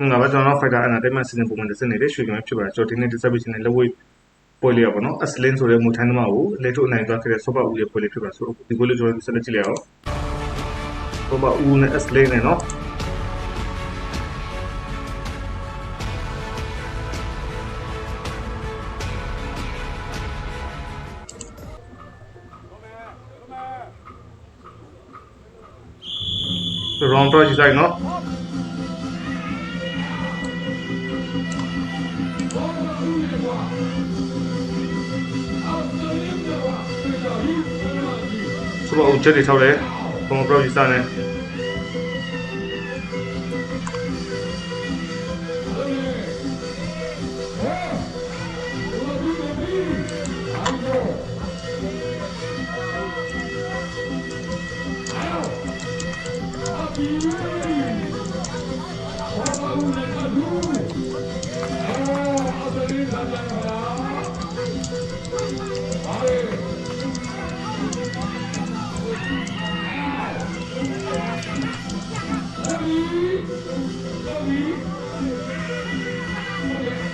ငါပဲကျွန်တော် fighter entertainment စီစဉ်ပုံမှန်တစ်စက်နေတဲ့ရွှေကမဲဖြစ်ပါတယ်ကျွန်တော်ဒီနေ့ distribution နဲ့လက်ဝဲပွဲလေးရပါတော့ aslin ဆိုတဲ့မူထိုင်းသမားကိုလက်ထုတ်အနိုင်သွားခဲ့တဲ့ဆော့ဘဦးရဲ့ပွဲလေးဖြစ်ပါဆိုတော့ဒီပွဲလေးကျွန်တော်ဆက်လက်ကြည့်လိုက်အောင်ဆော့ဘဦးနဲ့ aslin နဲ့နော် round တော့ကြည့်လိုက်နော် ဆိုတော့ဦးချက်တွေထောက်တယ်ဘုံပရောဂျီစာနဲ့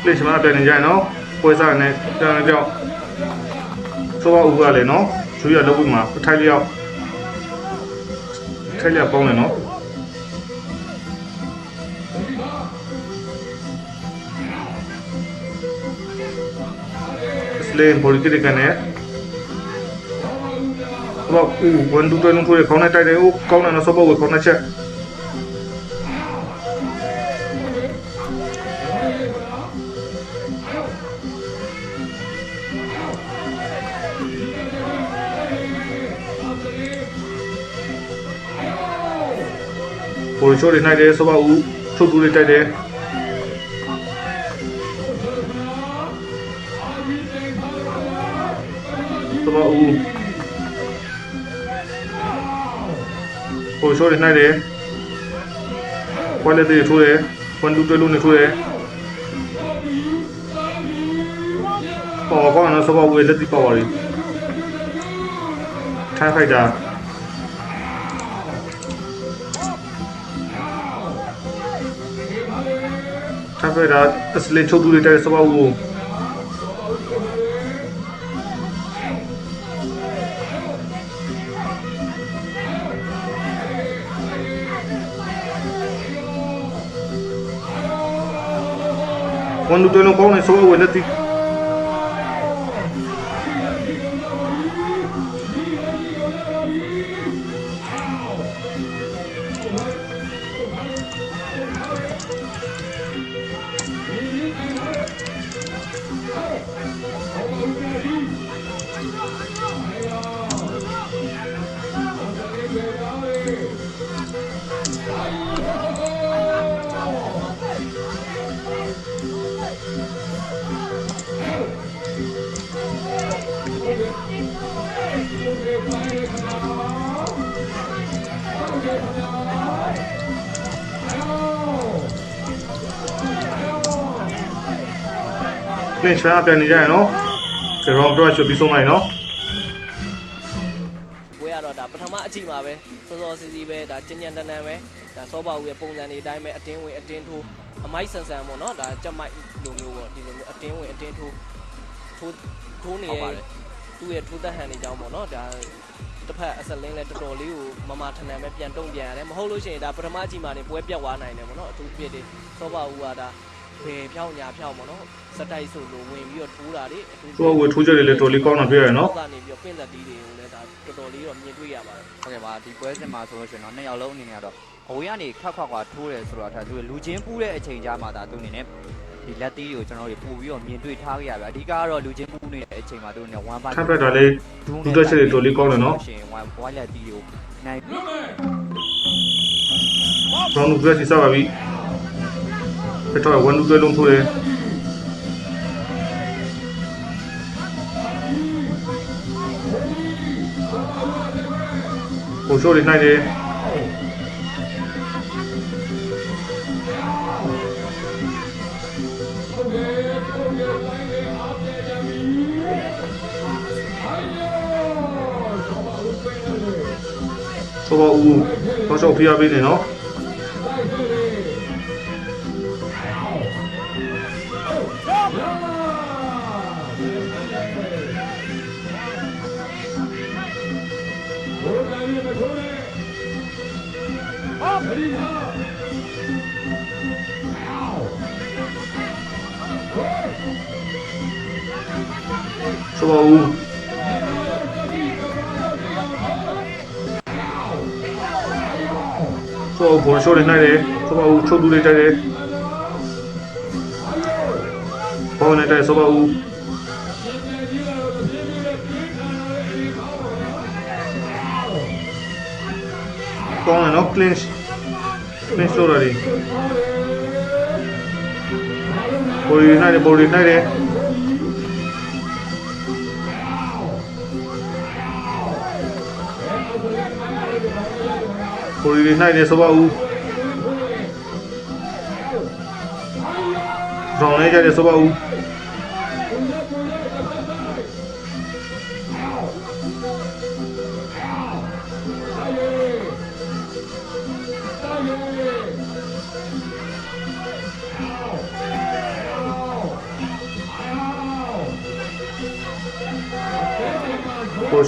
လေ့ချမပြန်နေကြရနော်ပွဲစားနဲ့ပြန်နေကြောက်ဆိုတော့ဦးကလည်းနော်သူရလောက်ပြီးမှာထိုက်လျောက်ထိုက်လျောက်ပေါင်းတယ်နော်စလေဘော်လီကကနေတော့ဦးဝန်ဒူတွန်းထိုးရခေါင်းနဲ့တိုက်တယ်ဦးကောင်းတယ်နော်ဆော့ဘောကိုခေါင်းနဲ့ချက် ပိုလ်ချိုးတွေနိုင်တယ်ဆိုပါဦးထုတ်တူတွေတိုက်တယ်ဆိုပါဦးပိုလ်ချိုးတွေနိုင်တယ်ခွဲလက်တွေထိုးတယ်ခွန်တူတွေလုံးနေထိုးတယ်ပေါ်ကောင်းတော့ဆိုပါဦးလက်တိပါပါလိထိုင်းဖိုက်တာ ထားဖက်တာအစလင်ချုပ်သူ ပါးကိုဝန်လူတွေလုံးကောင်းနေစပါးကိုလက်တိလင်းချာပြန်နေကြရနော်ကရောင်းတော့ချပြီးဆုံးလိုက်နော်ပွဲကတော့ဒါပထမအချိန်မှာပဲစောစောစီးစီးပဲဒါကျဉ်ကျဉ်တန်တန်ပဲဒါစောပါဦးရဲ့ပုံစံတွေအတိုင်းပဲအတင်းဝင်အတင်းထိုးအမိုက်ဆန်ဆန်ပေါ့နော်ဒါကြက်မိုက်လိုမျိုးပေါ့ဒီလိုမျိုးအတင်းဝင်အတင်းထိုးထိုးထိုးနေရဲ့သူ့ရဲ့ထိုးသက်ဟန်တွေကြောင်းပေါ့နော်ဒါတစ်ဖက်အစလင်းလဲတော်တော်လေးကိုမမထန်ထန်ပဲပြန်တုံ့ပြန်ရတယ်မဟုတ်လို့ရှိရင်ဒါပထမအချိန်မှာနေပွဲပြတ်သွားနိုင်တယ်ပေါ့နော်အထူးဖြစ်တယ်စောပါဦးကဒါ ဘယ်ဖြောင်းညာဖြောင်းပေါ့နော်စက်တိုက်ဆိုလို့ဝင်ပြီးတော့ထိုးတာလေအထူးသူ့ကိုထိုးချက်တွေလည်းတော်လေးကောင်းတာပြရနော်ကနေပြီးတော့ပင့်သက်တီးတွေကိုလည်းဒါတော်တော်လေးတော့မြင်တွေ့ရပါတယ်ဟုတ်ကဲ့ပါဒီပွဲစဉ်မှာဆိုလို့ရှိရင်တော့နှစ်ယောက်လုံးအနေနဲ့ကတော့အဝေးကနေခက်ခွက်ခွာထိုးတယ်ဆိုတော့ဒါသူလူချင်းပူးတဲ့အချိန်ကြာမှဒါသူအနေနဲ့ဒီလက်သီးကိုကျွန်တော်တို့ပို့ပြီးတော့မြင်တွေ့ထားခဲ့ရပြီအဓိကကတော့လူချင်းပူးနေတဲ့အချိန်မှာသူအနေနဲ့1 by ထားဖက်တာလည်းလူတက်ချက်တွေတော်လေးကောင်းတယ်နော်ရှင်1 1လက်သီးကိုနိုင်ဘောင်းလူတက်စီစားပါပြီ ဖက်တော့ဝန်လူတွေလုံးထိုးတယ်ကိုရှိုးတွေနိုင်တယ်ဆိုတော့ဦးတော့ရှောက်ဖိအားပေးနေနော် ဆိုပါဦးဆိုဘောရှိုးနေနိုင်တယ်ဆိုပါဦးချုပ်တူလေးတိုက်တယ်ဘော နေတိုက်ဆိုပါဦးကောင်းတယ်နော် clinch clinch လို့ရတယ်ဘော်ရီနိုင်တယ်ဘော်ရီနိုင်တယ်ကိုရီလေးနိုင်တယ်ဆိုပါဦးရောင်းလေးကြတယ်ဆိုပါဦး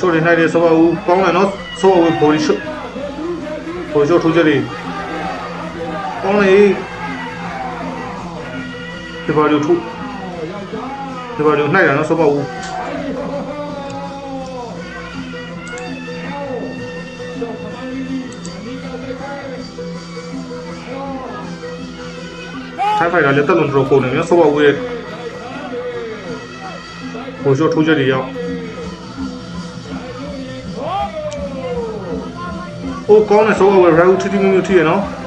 ရှိုးလေးနိုင်တယ်ဆိုပါဦးကောင်းတယ်နော်ဆိုပါဦးဘော်ရီရှိုးကိုကျော်ထိုးကြလေကောင်းလေဒီပါလို့ထိုးဒီပါလို့နိုင်ရနော်စပါဦးထိုင်ဖိုင်ကလည်းတက်လုံးတော့ပုံနေမျိုးစပါဦးရဲ့ကိုကျော်ထိုးကြလေရောက်။ အိုးကောင်းတယ်ဆိုတော့ရာဦးထတီမျိုးမျိုးထီရနော်။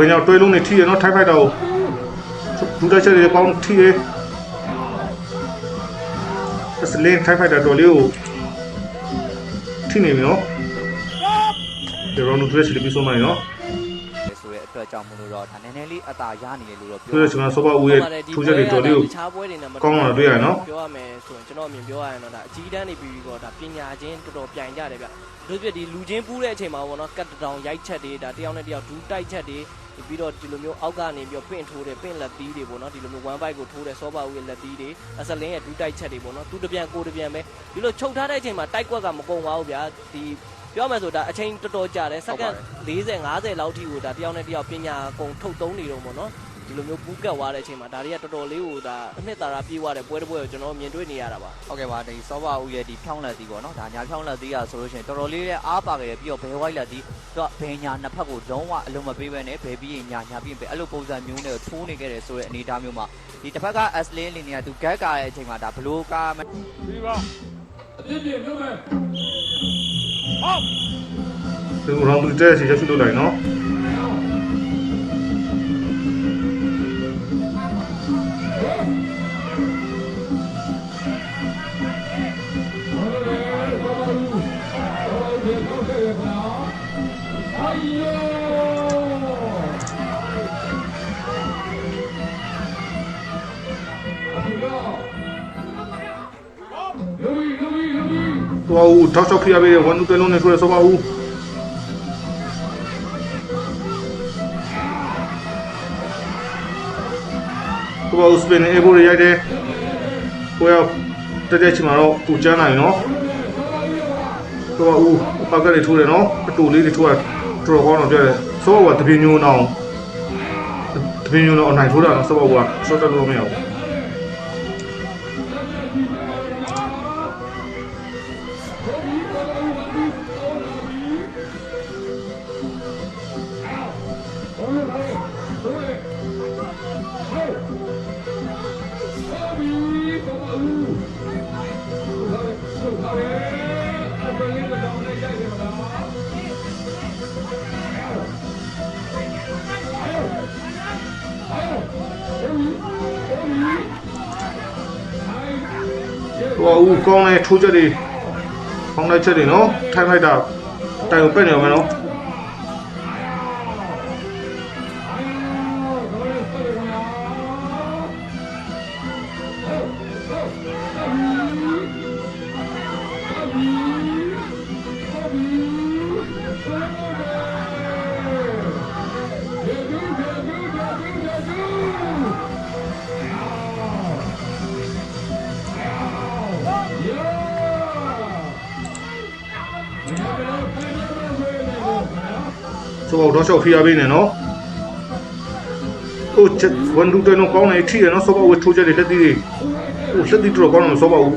ဘယ်တော့တွဲလုံးနေထီရနော်ထိုက်ဖိုက်တော့ဒူတိုက်ချက်တွေပေါင်းထီရအစလင်းထိုက်ဖိုက်တာတော်လေးကိုထီနေပြီနော်ဒီရောနူဒရက်စီပြီးဆုံးမနော်ဆိုတဲ့အတွက်ကြောင့်မလို့တော့ဒါနည်းနည်းလေးအသာရနေတယ်လို့တော့သူတို့ကျွန်တော်စောပါဦးရဲ့ထူးချက်တွေတော်လေးကိုတခြားပွဲတွေနဲ့မကောင်းလာတာတွေ့ရနော်ပြောရမယ်ဆိုရင်ကျွန်တော်အမြင်ပြောရရင်တော့ဒါအကြီးတန်းနေပြီးပြီးတော့ဒါပညာချင်းတော်တော်ပြိုင်ကြတယ်ဗျတို့ပြဒီလူချင်းပူးတဲ့အချိန်မှာပေါ့နော်ကတ်တတောင်ရိုက်ချက်တွေဒါတယောက်နဲ့တယောက်ဒူးတိုက်ချက်တွေ ပြီးတော့ဒီလိုမျိုးအောက်ကနေပြီးတော့ပင့်ထိုးတယ်ပင့်လက်သီးတွေပေါ့နော်ဒီလိုမျိုး one bite ကိုထိုးတယ်စောပါဦးရဲ့လက်သီးတွေအစလင်းရဲ့ဒူးတိုက်ချက်တွေပေါ့နော်သူတပြန်ကိုတပြန်ပဲဒီလိုချုပ်ထားတဲ့အချိန်မှာတိုက်ကွက်ကမကုန်ပါဘူးဗျာဒီပြောမယ်ဆိုဒါအချိန်တော်တော်ကြာတယ်စက္ကန့်40 50လောက်ထိကိုဒါတယောက်နဲ့တယောက်ပညာကုန်ထုတ်သုံးနေတော့ပေါ့နော် ဒီလိုမျိုးပူးကတ်သွားတဲ့အချိန်မှာဒါတွေကတော်တော်လေးကိုဒါအနှစ်သာရပြေးသွားတဲ့ပွဲတစ်ပွဲကိုကျွန်တော်မြင်တွေ့နေရတာပါဟုတ်ကဲ့ပါဒီစောပါဦးရဲ့ဒီဖြောင်းလက်သီးပေါ့နော်ဒါညာဖြောင်းလက်သီးอ่ะဆိုလို့ရှိရင်တော်တော်လေးလည်းအားပါခဲ့တယ်ပြီးတော့ဘယ်ဝိုက်လက်သီးသူကဘယ်ညာနှစ်ဖက်ကိုလုံးဝအလုံးမပေးဘဲနဲ့ဘယ်ပြီးရင်ညာညာပြီးရင်ဘယ်အဲ့လိုပုံစံမျိုးနဲ့ထိုးနေခဲ့တယ်ဆိုတဲ့အနေအထားမျိုးမှာဒီတစ်ဖက်က S lane အနေနဲ့သူဂက်ကာတဲ့အချိန်မှာဒါဘလို့ကာမဒီရောနူဒရက်စီရရှိလို့လိုက်နော် ဦးထောက်ချောက်ခရပေးတဲ့ဝန်နူတွဲလုံးနေဆိုရစောပါဦးဟိုဦးစပင်အေဘောရိုက်တယ်ဟိုရောက်တက်တဲ့ချိန်မှာတော့သူကျန်းနိုင်နော်ဟိုဦးပကလေးထိုးတယ်နော်အတူလေးတွေထိုးတာတော်တော်ကောင်းတော့ကြတယ်စောပါတပြင်းညိုးအောင်တပြင်းညိုးတော့အနိုင်ထိုးတာနော်စောပါကစောတက်လို့မရဘူး ဟိုဦးကောင်းလဲထိုးချက်တွေဖောင်းလိုက်ချက်တွေနော်ထိုင်လိုက်တာတိုင်ကိုပက်နေအောင်မယ်နော် ဆိုတော့တော့ရှောက်ဖီးရပေးနေနော်ဟိုချက်ဝန်ဒူတဲနော်ကောင်းနေထီရနော်ဆိုတော့ဝထိုးချက်တွေလက်သီးတွေဟိုလက်သီးတော့ကောင်းနေဆိုတော့ဘူး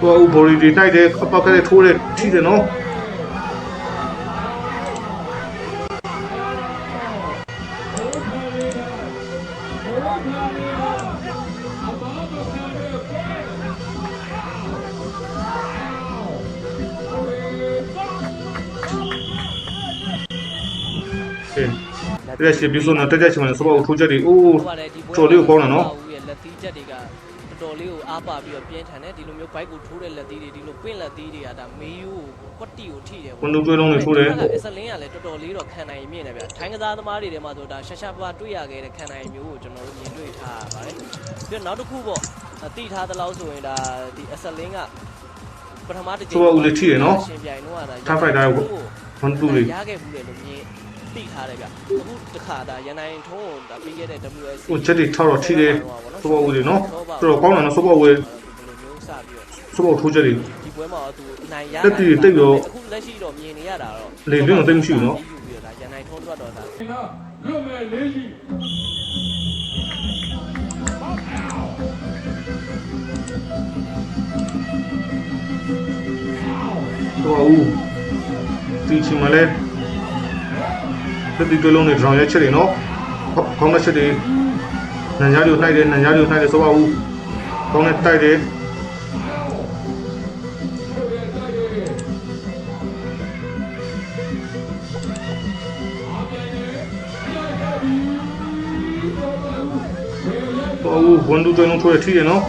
ဟိုဘော်ဒီတွေတိုက်တယ်အပောက်ကလေးထိုးတယ်ထီတယ်နော်ကဲဒီရှိပြီးဆိုတော့တက်တက်ချင်တယ်ဆိုတော့ထိုးချက်တွေအိုးဟုတ်ပါတယ်ဒီပွဲတော်လေးကိုကောင်းတယ်နော်ဦးရဲ့လက်သီးချက်တွေက တော်တော်လေးကိုအားပါပြီးတော့ပြင်းထန်တယ်ဒီလိုမျိုးဘိုက်ကိုထိုးတဲ့လက်သီးတွေဒီလိုပင့်လက်သီးတွေကဒါမေးရိုးကိုကွက်တီကိုထိတယ်ဝန်ဒူတွဲလုံးတွေထိုးတယ်အစလင်းကလည်းတော်တော်လေးတော့ခံနိုင်မြင့်တယ်ဗျထိုင်းကစားသမားတွေထဲမှာဆိုဒါရှာရှာပါတွေ့ရခဲ့တဲ့ခံနိုင်မျိုးကိုကျွန်တော်တို့မြင်တွေ့ထားရပါတယ်ပြီးတော့နောက်တစ်ခုပေါ့တိထားသလောက်ဆိုရင်ဒါဒီအစလင်းကပထမတစ်ချိန်ရှင်ပြိုင်တော့ဒါဝန်ဒူတွေရခဲ့ဘူးလေလို့မြင် သိထားတယ်ဗျအခုတစ်ခါဒါရန်နိုင်ထုံးကိုဒါပြီးခဲ့တဲ့ WSC ဟိုချက်တွေထောက်တော့ထီတယ်ဆိုတော့ဦးတွေနော်တော်တော်ကောင်းတယ်နော်ဆိုတော့ဝေဘယ်လိုမျိုးစပြီးတော့ဆိုတော့ထိုးချက်တွေဒီပွဲမှာတော့သူနိုင်ရတက်တည်တိတ်ရောအခုလက်ရှိတော့မြင်နေရတာတော့လေလွင့်တော့တိတ်မရှိဘူးနော်ယူပြီးတော့ဒါရန်နိုင်ထုံးတော့တော့ဒါလွတ်မဲ့လေးရှိတော့ဦးဒီချင်မလဲ တက်တီတွဲလုံးတွေဒရောင်ရဲချက်တွေနော်ခေါင်းနဲ့ချက်တွေနန်ကြားတွေကိုနှိုက်တယ်နန်ကြားတွေကိုနှိုက်တယ်ဆိုတော့ဦးခေါင်းနဲ့တိုက်တယ်တော့ဦးဝန်ဒူတွဲလုံးထိုးရထီးတယ်နော်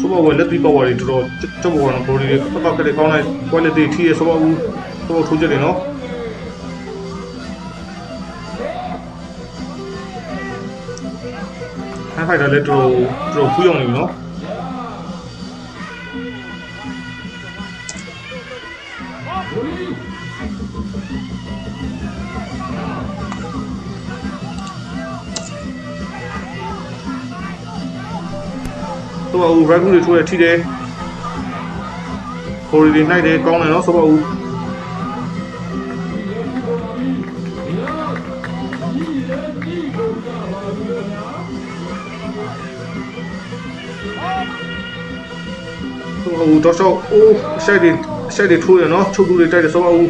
ဆိုတော့ဝယ်လက်ပြီးပေါ့ဝါတွေတော်တော်ကြောက်ပေါ်တော့ဘော်ဒီတွေပတ်ပတ်ကလေးကောင်းလိုက် quality ထီးရဆိုတော့ဦးဆိုတော့ထိုးချက်တယ်နော်ဟန်ဖိုက်တာလည်းတော်တော်ဖူးရောက်နေပြီနော် ဆိုတော့ဦး rag တွေထိုးရထီးတယ်ဘော်ဒီတွေနှိုက်တယ်ကောင်းတယ်နော်ဆိုတော့ဦးဆိုတော့ဦးတော့တော့အိုးရှိုက်တွေရှိုက်တွေထိုးရနော်ချုပ်သူတွေတိုက်တယ်ဆိုတော့ဦး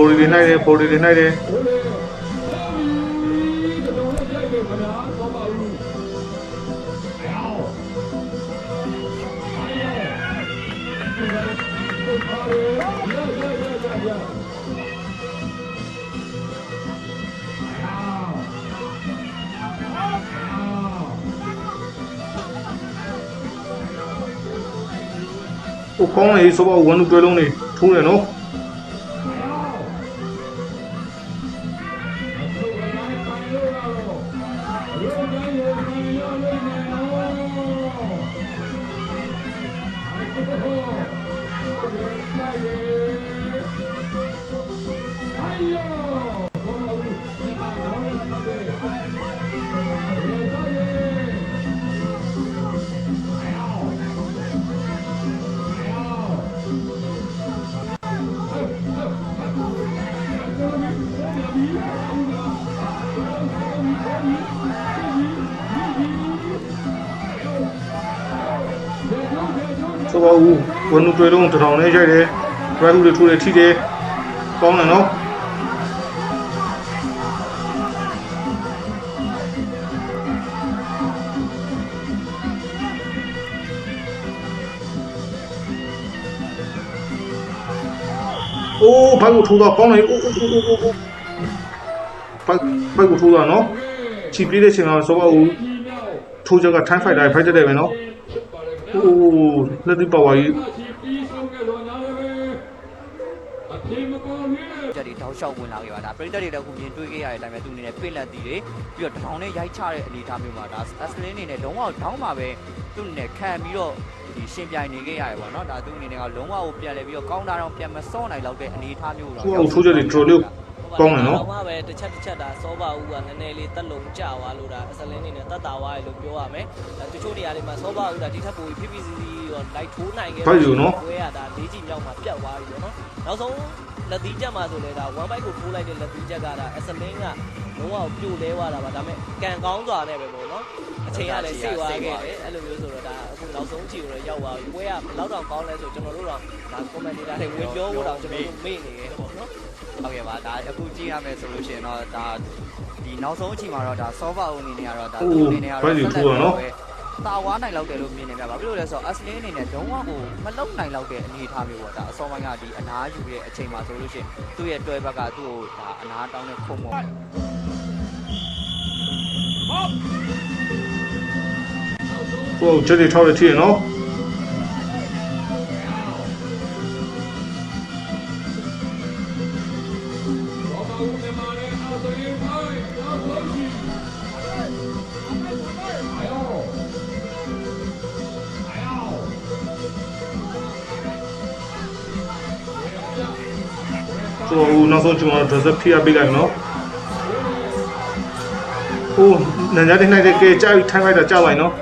ဘော်ဒီတွေနှိုက်တယ်ဘော်ဒီတွေနှိုက်တယ်ဟိုလေဒီလိုလေးလိုက်ပြီခင်ဗျာသောပါဦးအောင်ရရရရရဟိုကောင်းလေဆိုတော့ဝန်ဒူတွဲလုံးတွေထိုးတယ်နော် ဆိုပါဦးဝန်လူတွေလုံးတထောင်နဲ့ရိုက်တယ်ဒရိုက်လူတွေထိုးတယ်ထိတယ်ကောင်းတယ်နော် အိုးဘိုက်ကိုထိုးတော့ကောင်းတယ်အိုးအိုးအိုးအိုးအိုးဘိုက်ဘိုက်ကိုထိုးတော့နော်ချီပြေးတဲ့ချိန်မှာဆိုပါဦးထိုးချက်က time fighter ဖိုက်တက်တယ်ပဲနော်အိုးလက်ဒီပါဝါကြီးပြီးဆုံးခဲ့တော့နားလည်းအထင်မပေါ်နဲ့တက်တွေတောက်လျှောက်ဝင်လာခဲ့ပါဒါပရိသတ်တွေလည်းအခုမြင်တွေ့ခဲ့ရတဲ့အတိုင်းပဲသူအနေနဲ့ပင့်လက်တီတွေပြီးတော့ထောင်နဲ့ရိုက်ချတဲ့အနေအထားမျိုးမှာဒါအစလင်းအနေနဲ့လုံးဝတောင်းမှာပဲသူအနေနဲ့ခံပြီးတော့ ဒီရှင်ပြိုင်နေခဲ့ရတယ်ပေါ့နော်ဒါသူအနေနဲ့ကလုံးဝကိုပြန်လဲပြီးတော့ကောင်းတာတော့ပြန်မစော့နိုင်တော့တဲ့အနေအထားမျိုးတော့သူ့အောင်ထိုးချက်တွေတော်တော်လေးကောင်းတယ်နော်တော့မှပဲတစ်ချက်တစ်ချက်ဒါစောပါဦးကနည်းနည်းလေးတက်လုံးကြသွားလို့ဒါအစလင်းနေနဲ့တက်တာသွားရလို့ပြောရမယ်ဒါတချို့နေရာတွေမှာစောပါဦးဒါဒီထက်ပိုပြီးဖိဖိစီစီရောလိုက်ထိုးနိုင်ခဲ့ဘိုက်ယူနော်ဝဲရတာ၄ကြီးမြောက်မှာပြတ်သွားပြီပေါ့နော်နောက်ဆုံး လက်သီးချက်မှာဆိုလဲဒါ1 byte ကိုထိုးလိုက်တဲ့လက်သီးချက်ကဒါအစလင်းကလုံးဝပြိုလဲသွားတာပါဒါပေမဲ့ကန်ကောင်းစွာနဲ့ပဲပေါ့နော်အချိန်ကလည်းစိတ်သွားခဲ့တယ်အဲ့လိုမျိုးဆိုတော့ဒါအခုနောက်ဆုံးကြည့်လို့ရောက်သွားပြီဝဲကဘယ်လောက်တောင်ကောင်းလဲဆိုကျွန်တော်တို့တော့ဒါ commentator တွေဝင်ပြောဖို့တော့ကျွန်တော်တို့မေ့နေတယ်ပေါ့နော်ဟုတ်ကဲ့ပါဒါအခုကြည့်ရမယ်ဆိုလို့ရှိရင်တော့ဒါဒီနောက်ဆုံးအချိန်မှာတော့ဒါ software အနေနဲ့ကတော့ဒါသူ့အနေနဲ့ကတော့တာ ဝါနိုင်လောက်တယ်လို့မြင်နေကြပါဘာဖြစ်လို့လဲဆိုတော့ Ashley အနေနဲ့လုံးဝကိုမလုံနိုင်လောက်တဲ့အနေအထားမျိုးပေါ့ဒါအစောပိုင်းကဒီအနားယူတဲ့အချိန်မှာဆိုလို့ရှိရင်သူ့ရဲ့တွဲဘက်ကသူ့ကိုဒါအနားတောင်းတဲ့ခုံမော်ဟိုချက်တွေထောက်တယ်ထိရနော် ဆိုတော့ဟိုနောက်ဆုံးကျွန်တော် dress up ဖိရပေးလိုက်နော်ဟိုနန်ကြတဲ့နိုင်တဲ့ကဲကြာပြီးထိုင်းလိုက်တာကြာပါ යි နော်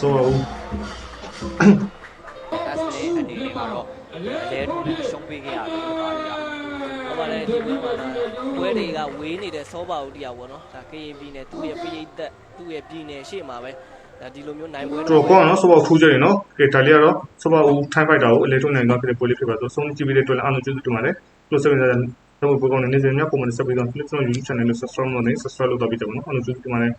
ten ဆိုတော့ Ashley အနေနဲ့ကတော့လဲတူနဲ့ရှုံးပေးခဲ့ရတယ်လို့ပါဗျာဟုတ်ပါတယ်ဒီပွဲမှာဒါပွဲတွေကဝေးနေတဲ့စောပါဦးတရားပေါ့နော်ဒါ KAB နဲ့သူ့ရဲ့ပိရိသက်သူ့ရဲ့ပြည်နယ်ရှေ့မှာပဲဒါဒီလိုမျိုးနိုင်ပွဲတော်တော်ကောင်းနော်ဆိုတော့ထိုးချက်တွေနော်ကဲဒါလေးကတော့ဆိုတော့ဦးထိုင်းဖိုက်တာကိုအလဲထုံနိုင်တော့ဖြစ်တဲ့ပိုလေးဖြစ်ပါဆိုဆုံးကြည့်ပြီးတဲ့အတွက်လည်းအားလုံးကျေးဇူးတင်ပါတယ်လို့ဆက်ပြီးတော့တော့ဘုကောင်းနေနေစမြပုံမှန်ဆက်ပြီးတော့ Flip Phone YouTube channel ကို subscribe လုပ်နေ subscribe လုပ်တော့ပြီးတော့နော်အားလုံးကျေးဇူးတင်ပါတယ်